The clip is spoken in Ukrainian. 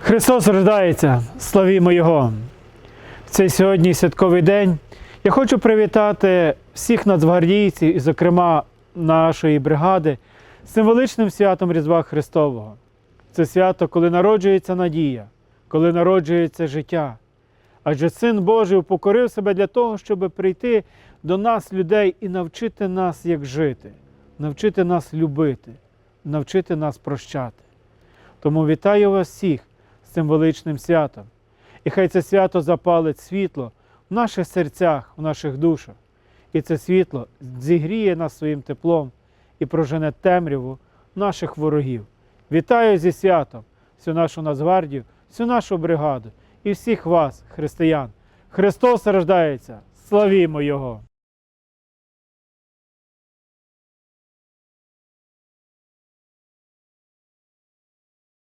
Христос рождається, славімо Його! В цей сьогодні святковий день я хочу привітати всіх нацгвардійців, і, зокрема, нашої бригади, символичним святом Різдва Христового. Це свято, коли народжується надія, коли народжується життя. Адже Син Божий упокорив себе для того, щоб прийти до нас, людей, і навчити нас, як жити, навчити нас любити, навчити нас прощати. Тому вітаю вас всіх цим величним святом. І хай це свято запалить світло в наших серцях, в наших душах. І це світло зігріє нас своїм теплом і прожене темряву наших ворогів. Вітаю зі святом всю нашу Нацгвардію, всю нашу бригаду і всіх вас, християн. Христос рождається! Славімо Його!